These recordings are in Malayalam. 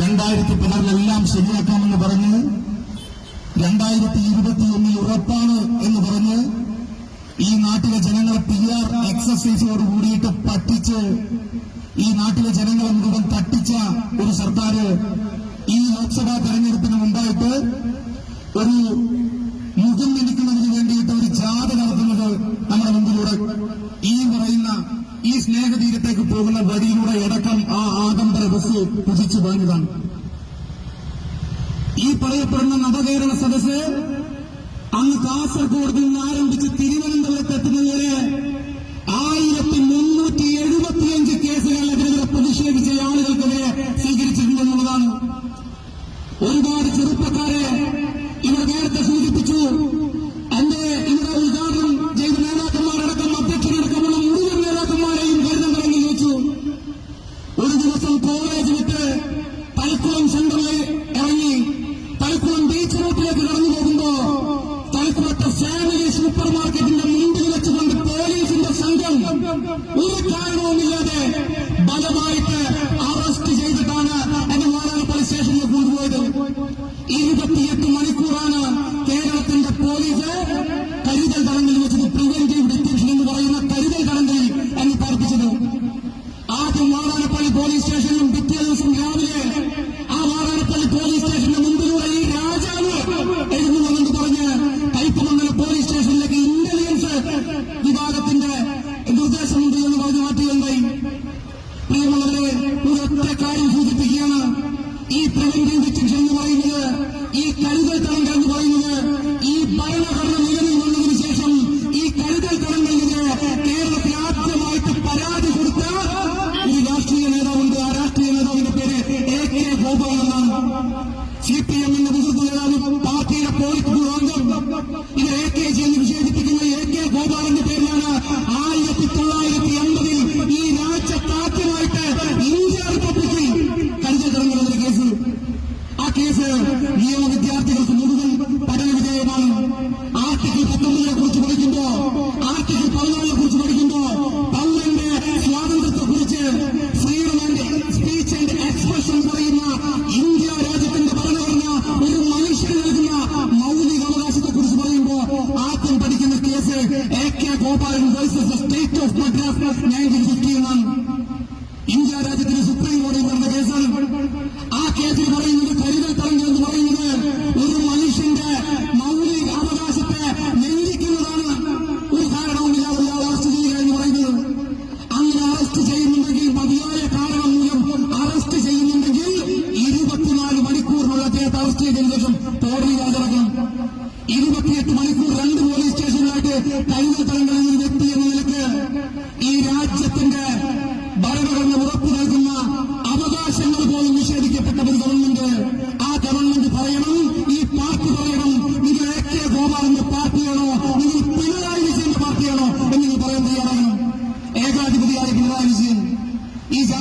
രണ്ടായിരത്തി പതിനാറിലെല്ലാം ശരിയാക്കാമെന്ന് പറഞ്ഞ് രണ്ടായിരത്തി ഇരുപത്തിയൊന്നിൽ ഉറപ്പാണ് എന്ന് പറഞ്ഞ് ഈ നാട്ടിലെ ജനങ്ങളെ പി ആർ എക്സസൈസോട് കൂടിയിട്ട് പറ്റിച്ച് ഈ നാട്ടിലെ ജനങ്ങളെ മുഴുവൻ തട്ടിച്ച ഒരു സർക്കാർ ഈ ലോക്സഭാ തെരഞ്ഞെടുപ്പിന് മുമ്പായിട്ട് ഒരു മുഖം നിൽക്കുന്നതിന് വേണ്ടിയിട്ട് ഒരു ജാഥ നടത്തുന്നത് നമ്മുടെ മുമ്പിലൂടെ ഈ പറയുന്ന ഈ സ്നേഹതീരത്തേക്ക് പോകുന്ന വഴിയിലൂടെ അടക്കം ആ ബസ് കുതിച്ചു പോയതാണ് ഈ പറയപ്പെടുന്ന നവകേരള സദസ് അന്ന് കാസർഗോഡ് നിന്ന് ആരംഭിച്ച് തിരുവനന്തപുരത്ത് എത്തുന്നതുവരെ ആയിരത്തി മുന്നൂറ്റി എഴുപത്തിയഞ്ച് കേസുകളിലെതിരെ പ്രതിഷേധിച്ച ആളുകൾക്കെതിരെ സ്വീകരിച്ചിട്ടുണ്ടെന്നുള്ളതാണ്. ഒരുപാട് കേസ് നിയമ വിദ്യാർത്ഥികൾക്ക് മുഴുവൻ പഠന വിധേയമാണ്. ആർട്ടിക്കിൾ പത്തൊമ്പതിനെ കുറിച്ച് പഠിക്കുമ്പോ ആർട്ടിക്കിൾ പതിനൊന്നിനെ കുറിച്ച് പഠിക്കുമ്പോ പൗരന്റെ സ്വാതന്ത്ര്യത്തെ കുറിച്ച് freedom and speech and expression പറയുന്ന ഇന്ത്യ രാജ്യത്തിന്റെ ഭരണഘടന ഒരു മനുഷ്യന് നൽകുന്ന മൗലിക അവകാശത്തെ കുറിച്ച് പറയുമ്പോ ആദ്യം പഠിക്കുന്ന case A K Gopalan versus state of Madras nineteen fifty എന്നാണ് ഇന്ത്യ രാജ്യത്തിന് സുപ്രീം കോടതി നടന്ന കേസാണ്. കേസിൽ പറയുന്നത് കരുതൽ തടങ്കൽ എന്ന് പറയുന്നത് ഒരു മനുഷ്യന്റെ മൗലിക അവകാശത്തെ ലംഘിക്കുന്നതാണ്. ഒരു കാരണവുമില്ലാതെ ഒരാൾ അറസ്റ്റ് ചെയ്യുക എന്ന് പറയുന്നത്. അങ്ങനെ അറസ്റ്റ് ചെയ്യുന്നുണ്ടെങ്കിൽ മതിയായ കാരണം മൂലം അറസ്റ്റ് ചെയ്യുന്നുണ്ടെങ്കിൽ ഇരുപത്തിനാല് മണിക്കൂറിനുള്ള അദ്ദേഹത്തെ അറസ്റ്റ് ചെയ്തതിനു ശേഷം കോടതി ഹാജരാക്കണം. ഇരുപത്തിയെട്ട് മണിക്കൂർ രണ്ട് പോലീസ് സ്റ്റേഷനിലായിട്ട് കരുതൽ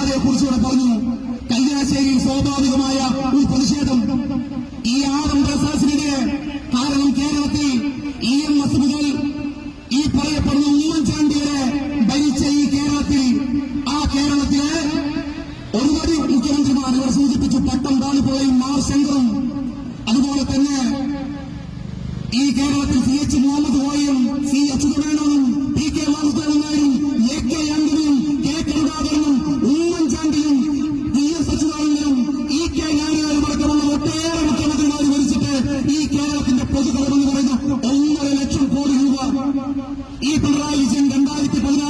ഈ ഇവിടെ പറഞ്ഞു. കല്യാശ്ശേരിയിൽ സ്വാഭാവികമായ ഒരു പ്രതിഷേധം. ഈ ആഡംബര പ്രസാസിനെതിരെ കാരണം കേരളത്തിൽ ഇ എം എസ് മുതൽ ഈ പറയപ്പെടുന്ന ഉമ്മൻചാണ്ടിയുടെ ഭരിച്ച ഈ കേരളത്തിൽ ആ കേരളത്തിലെ ഒരുപാട് മുഖ്യമന്ത്രിമാർ ഇവർ സൂചിപ്പിച്ചു. പട്ടം താളിപ്പോയും മാർ ശങ്കറും അതുപോലെ തന്നെ ഈ കേരളത്തിൽ സി എച്ച് മുഹമ്മദ് കോയും സി എച്ച് അച്യുതമേനോനും പി കെ വിജയൻ രണ്ടായിരത്തി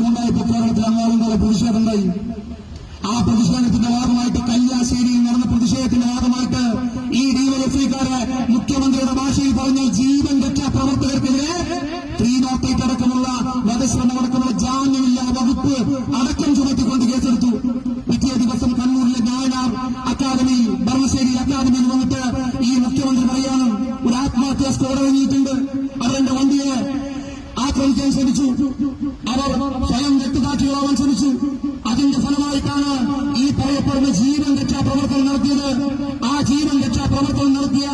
ആ സംഭവം ഉണ്ടായപ്പോൾ കേരളത്തിൽ അങ്ങോളം പോലെ പ്രതിഷേധം ഉണ്ടായി ആ പ്രതിഷേധത്തിന്റെ ഭാഗമായിട്ട് കല്യാശ്ശേരിയിൽ നടന്ന പ്രതിഷേധത്തിന്റെ ഭാഗമായിട്ട് ഈ ഡിവൈഎഫ്ഐക്കാര് മുഖ്യമന്ത്രിയുടെ ഭാഷയിൽ പറഞ്ഞ ജീവൻ രക്ഷാ പ്രവർത്തകർക്കെതിരെ ത്രീ നോട്ട് അടക്കമുള്ള വധശ്രമം അടക്കമുള്ള ജാമ്യമില്ലാ വകുപ്പ് അടക്കം ചുമത്തിക്കൊണ്ട് കേസെടുത്തു. പിറ്റേ ദിവസം കണ്ണൂരിലെ നായനാർ അക്കാദമി ഭരണശ്ശേരി അക്കാദമിയിൽ വന്നിട്ട് ഈ മുഖ്യമന്ത്രി പറയാണ് ഒരു ആത്മഹത്യാ സ്കോഡ് ഇറങ്ങിയിട്ടുണ്ട് ആക്രമിക്കാൻ ശ്രമിച്ചു. അവർ സ്വയം രക്തസാക്ഷികളാവാൻ ശ്രമിച്ചു. അതിന്റെ ഫലമായിട്ടാണ് ഈ പറയപ്പെടുന്ന ജീവൻ രക്ഷാ പ്രവർത്തനം നടത്തിയത്. ആ ജീവൻ രക്ഷാ പ്രവർത്തനം നടത്തിയ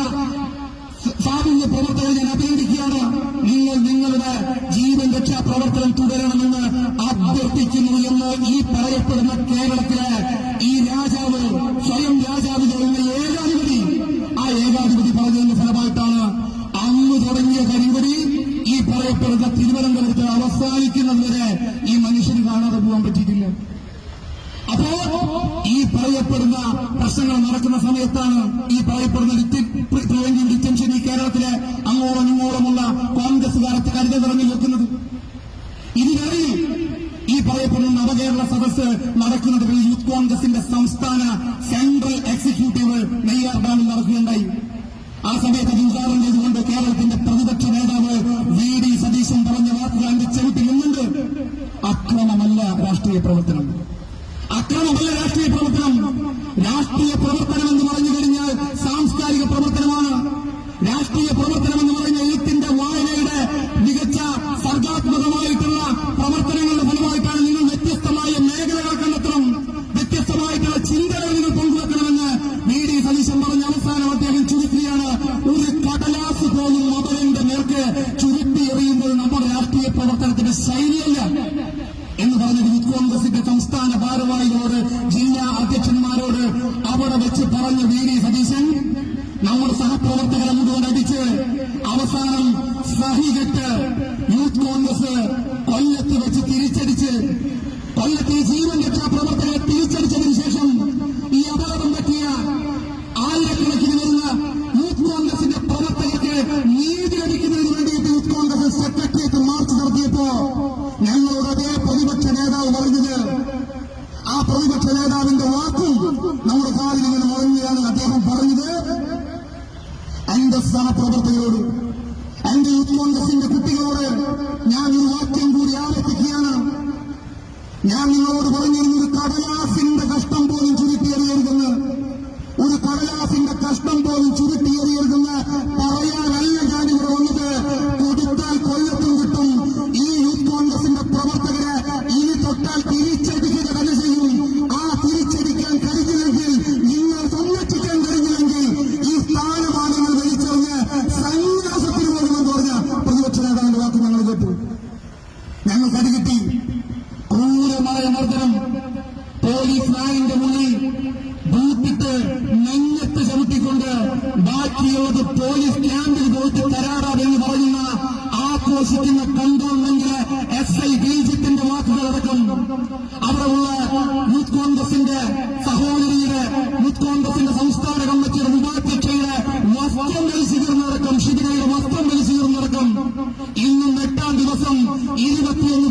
സാമൂഹ്യ പ്രവർത്തകരെ ഞാൻ അഭിനന്ദിക്കുകയാണ്. നിങ്ങൾ നിങ്ങളുടെ ജീവൻ രക്ഷാ പ്രവർത്തനം തുടരണമെന്ന് അഭ്യർത്ഥിക്കുന്നു എന്ന് ഈ പറയപ്പെടുന്ന കേരളത്തിലെ ഈ രാജാവ് പറയപ്പെടുന്ന പ്രശ്നങ്ങൾ നടക്കുന്ന സമയത്താണ് ഈ പറയപ്പെടുന്ന പ്രിവെന്റീവ് ഡിറ്റൻഷൻ ഈ കേരളത്തിലെ അങ്ങോളം ഇങ്ങോളമുള്ള കോൺഗ്രസുകാരത്തെ കരുത നിറഞ്ഞു വെക്കുന്നത് ഇതിനിടയിൽ ഈ പറയപ്പെടുന്ന നവകേരള സദസ് നടക്കുന്നത് യൂത്ത് കോൺഗ്രസിന്റെ സംസ്ഥാന സെൻട്രൽ എക്സിക്യൂട്ടീവ് നെയ്യാർ ഡാമിൽ നടക്കുകയുണ്ടായി. ആ സമയത്ത് അത് ഉദ്ഘാടനം ചെയ്തുകൊണ്ട് കേരളത്തിന്റെ പ്രതിപക്ഷ നേതാവ് വി ഡി സതീശൻ പറഞ്ഞ വാക്കുകൾ എന്റെ ചെവിട്ടിൽ നിന്നുണ്ട്. അക്രമമല്ല രാഷ്ട്രീയ പ്രവർത്തനം. അക്രമമല്ല രാഷ്ട്രീയ പ്രവർത്തനം രാഷ്ട്രീയ പ്രവർത്തനം എന്ന് പറഞ്ഞു കഴിഞ്ഞാൽ സാംസ്കാരിക പ്രവർത്തനമാണ് രാഷ്ട്രീയ പ്രവർത്തനം എന്ന് പറഞ്ഞ എഴുത്തിന്റെ വായനയുടെ മികച്ച സർഗാത്മകമായിട്ടുള്ള പ്രവർത്തനങ്ങളുടെ ഫലമായിട്ടാണ് നിങ്ങൾ വ്യത്യസ്തമായ മേഖലകൾ കണ്ടെത്തണം വ്യത്യസ്തമായിട്ടുള്ള ചിന്തകൾ നിങ്ങൾ പങ്കുവെക്കണമെന്ന് വി ഡി സതീശൻ പറഞ്ഞ അവസാനം അദ്ദേഹം ചുരുക്കുകയാണ് ഒരു കടലാസ് പോലും മതലിന്റെ നേർക്ക് ചുരുട്ടി എറിയുമ്പോൾ നമ്മുടെ രാഷ്ട്രീയ പ്രവർത്തനത്തിന്റെ ശൈലിയല്ല. സഹികെട്ട് യൂത്ത് കോൺഗ്രസ് കൊല്ലത്ത് വെച്ച് തിരിച്ചടിച്ച് കൊല്ലത്തെ ജീവൻ രക്ഷാ പ്രവർത്തകരെ തിരിച്ചടിച്ചതിന് ശേഷം ഈ അപകടം പറ്റിയ ആയിരക്കണക്കിന് വരുന്ന യൂത്ത് കോൺഗ്രസിന്റെ പ്രവർത്തകർക്ക് നീതി ലഭിക്കുന്നതിന് വേണ്ടിയിട്ട് യൂത്ത് കോൺഗ്രസ് സെക്രട്ടേറിയറ്റ് മാർച്ച് നടത്തിയപ്പോ ഞങ്ങളുടെ അതേ പ്രതിപക്ഷ നേതാവ് പറഞ്ഞത്. ആ പ്രതിപക്ഷ നേതാവിന്റെ വാക്കും നമ്മുടെ കാലിൽ ഇങ്ങനെ മുഴങ്ങുകയാണ് അദ്ദേഹം പറഞ്ഞത്. എന്റെ സഹപ്രവർത്തകരോട് എന്റെ യൂത്ത് കോൺഗ്രസിന്റെ കുട്ടികളോട് ഞാൻ ഒരു വാക്യം കൂടി ആവർത്തിക്കുകയാണ് ഞാൻ നിങ്ങളോട് പറഞ്ഞിരുന്ന ഒരു കടലാസിന്റെ കഷ്ടം പോലും ചുരുട്ടിയറിയരുതെന്ന് ഒരു കടലാസിന്റെ കഷ്ടം പോലും ചുരുട്ടിയെറിയരുതെന്ന് ബാക്കിയുള്ളത് പോലീസ് ക്യാമ്പിൽ പോയിട്ട് തരാറാണെന്ന് പറയുന്ന ആഘോഷിക്കുന്ന കണ്ടോൺമെന്റിലെ എസ് ഐ വാക്കുകൾ വാക്കുകളടക്കം അവിടെ ഉള്ള യൂത്ത് കോൺഗ്രസിന്റെ സഹോദരിയുടെ യൂത്ത് കോൺഗ്രസിന്റെ സംസ്ഥാന കമ്മിറ്റിയുടെ ഉപാധ്യക്ഷയുടെ വസ്ത്രം വലിച്ചു കീർന്നടക്കം ഷിബിനയുടെ വസ്ത്രം വലിച്ചു കീർന്നടക്കം ഇന്നും എട്ടാം ദിവസം ഇരുപത്തിയൊന്ന്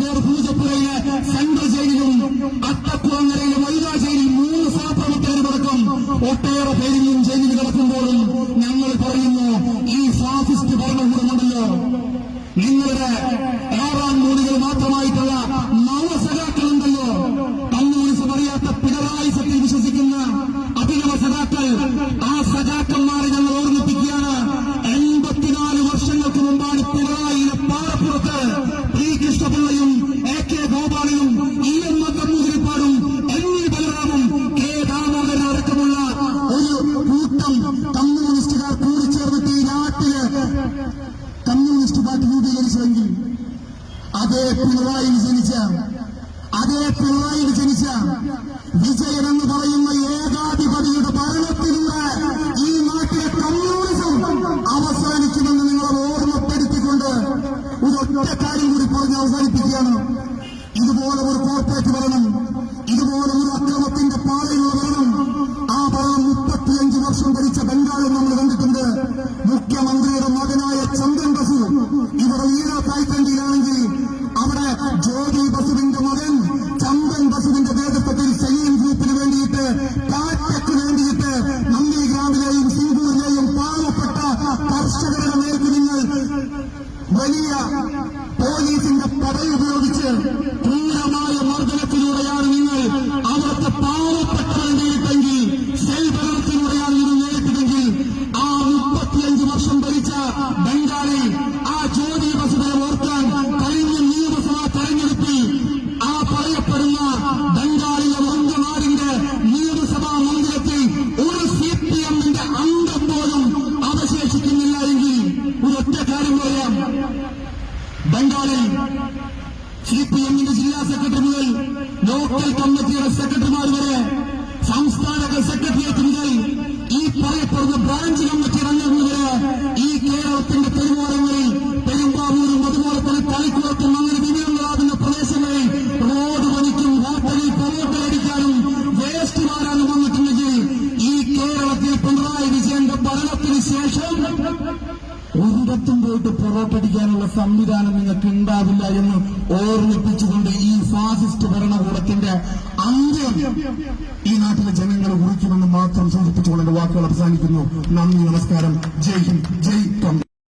എന്ന് പറയുന്ന ഏകാധിപതിയുടെ ഭരണത്തിലൂടെ ഈ നാട്ടിലെ കമ്മ്യൂണിസം അവസാനിക്കുമെന്ന് നിങ്ങളെ ഓർമ്മപ്പെടുത്തിക്കൊണ്ട് ഒരു ഒറ്റ കാര്യം കൂടി പറഞ്ഞ് അവസാനിപ്പിക്കുകയാണ്. ഇതുപോലെ ഒരു കോർപ്പറേറ്റ് ഭരണം ഇതുപോലെ ഒരു അക്രമത്തിന്റെ പാതയിലുള്ള ഭരണം ആ ഭരണം മുപ്പത്തിയഞ്ച് വർഷം ഭരിച്ച ബംഗാളിൽ നമ്മൾ കണ്ടിട്ടുണ്ട്. മുഖ്യമന്ത്രിയുടെ ബംഗാളിൽ സി പി എമ്മിന്റെ ജില്ലാ സെക്രട്ടറി മുതൽ ലോക്കൽ കമ്മിറ്റിയുടെ സെക്രട്ടറിമാർ വരെ സംസ്ഥാന സെക്രട്ടേറിയറ്റ് മുതൽ ഈ പറയപ്പെടുന്ന ബ്രാഞ്ച് കമ്മിറ്റി അംഗങ്ങൾ വരെ ഈ കേരളത്തിന്റെ തെരുവോരങ്ങളിൽ പൊറോട്ട സംവിധാനം നിങ്ങൾക്ക് ഉണ്ടാവില്ല എന്ന് ഓർമ്മിപ്പിച്ചുകൊണ്ട് ഈ ഫാസിസ്റ്റ് ഭരണകൂടത്തിന്റെ അന്ത്യം ഈ നാട്ടിലെ ജനങ്ങൾ കുറിക്കുമെന്ന് മാത്രം സൂചിപ്പിച്ചുകൊണ്ട് വാക്കുകൾ അവസാനിക്കുന്നു. നന്ദി നമസ്കാരം. ജയ് ഹിന്ദ്. ജയ് കോൺഗ്രസ്